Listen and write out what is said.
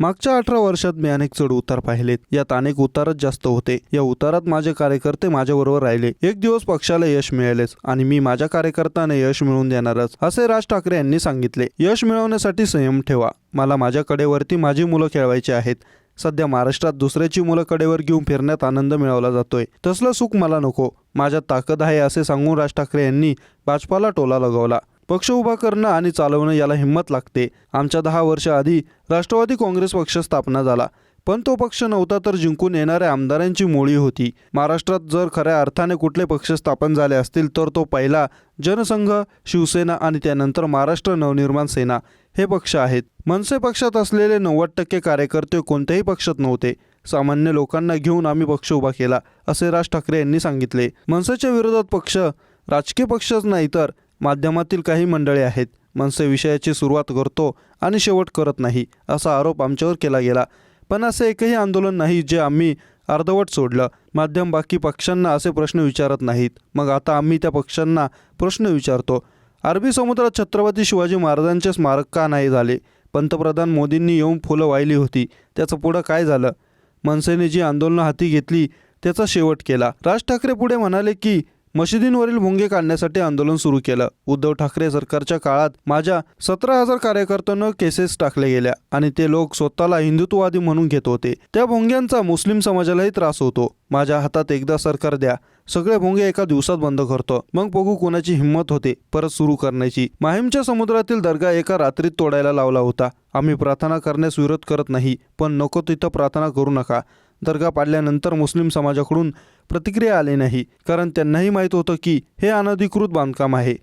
मागच्या अठरा वर्षात मी अनेक चढ उतार पाहिलेत. यात अनेक उतारच जास्त होते. या उतारात माझे कार्यकर्ते माझ्याबरोबर राहिले. एक दिवस पक्षाला यश मिळालेच आणि मी माझ्या कार्यकर्त्यांना यश मिळवून देणारच असे राज ठाकरे यांनी सांगितले. यश मिळवण्यासाठी संयम ठेवा. मला माझ्या कडेवरती माझी मुलं खेळवायची आहेत. सध्या महाराष्ट्रात दुसऱ्याची मुलं कडेवर घेऊन फिरण्यात आनंद मिळवला जातोय. तसलं सुख मला नको. माझ्यात ताकद आहे असे सांगून राज ठाकरे यांनी भाजपाला टोला लगावला. पक्ष उभा करणं आणि चालवणं याला हिंमत लागते. आमच्या दहा वर्ष आधी राष्ट्रवादी काँग्रेस पक्ष स्थापना झाला. पण तो पक्ष नव्हता तर जिंकून येणाऱ्या आमदारांची मोळी होती. महाराष्ट्रात जर खऱ्या अर्थाने कुठले पक्ष स्थापन झाले असतील तर तो पहिला जनसंघ शिवसेना आणि त्यानंतर महाराष्ट्र नवनिर्माण सेना हे पक्ष आहेत. मनसे पक्षात असलेले नव्वद टक्के कार्यकर्ते कोणत्याही पक्षात नव्हते. सामान्य लोकांना घेऊन आम्ही पक्ष उभा केला असे राज ठाकरे यांनी सांगितले. मनसेच्या विरोधात पक्ष राजकीय पक्षच नाही तर माध्यमातील काही मंडळे आहेत. मनसे विषयाची सुरुवात करतो आणि शेवट करत नाही असा आरोप आमच्यावर केला गेला. पण असे एकही आंदोलन नाही जे आम्ही अर्धवट सोडलं. माध्यम बाकी पक्षांना असे प्रश्न विचारत नाहीत. मग आता आम्ही त्या पक्षांना प्रश्न विचारतो. अरबी समुद्रात छत्रपती शिवाजी महाराजांचे स्मारक का नाही झाले? पंतप्रधान मोदींनी येऊन फुलं वाहिली होती. त्याचं पुढं काय झालं? मनसेने जी आंदोलनं हाती घेतली त्याचा शेवट केला. राज ठाकरे पुढे म्हणाले की मशिदींवरील भोंगे काढण्यासाठी आंदोलन सुरू केलं. उद्धव ठाकरे सरकारच्या काळात माझ्या सतरा हजार कार्यकर्त्यांना केसेस टाकल्या गेल्या आणि ते लोक स्वतःला हिंदुत्ववादी म्हणून घेत होते. त्या भोंग्यांचा मुस्लिम समाजालाही त्रास होतो. माझ्या हातात एकदा सरकार द्या. सगळे भोंगे एका दिवसात बंद करतो. मग बघू कोणाची हिंमत होते परत सुरू करण्याची. माहीमच्या समुद्रातील दर्गा एका रात्रीत तोडायला लावला होता. आम्ही प्रार्थना करण्यास विरोध करत नाही पण नको तिथं प्रार्थना करू नका. दर्गा पाडल्यानंतर मुस्लिम समाजाकडून प्रतिक्रिया आली नाही कारण त्यांनाही माहीत होतं की हे अनधिकृत बांधकाम आहे.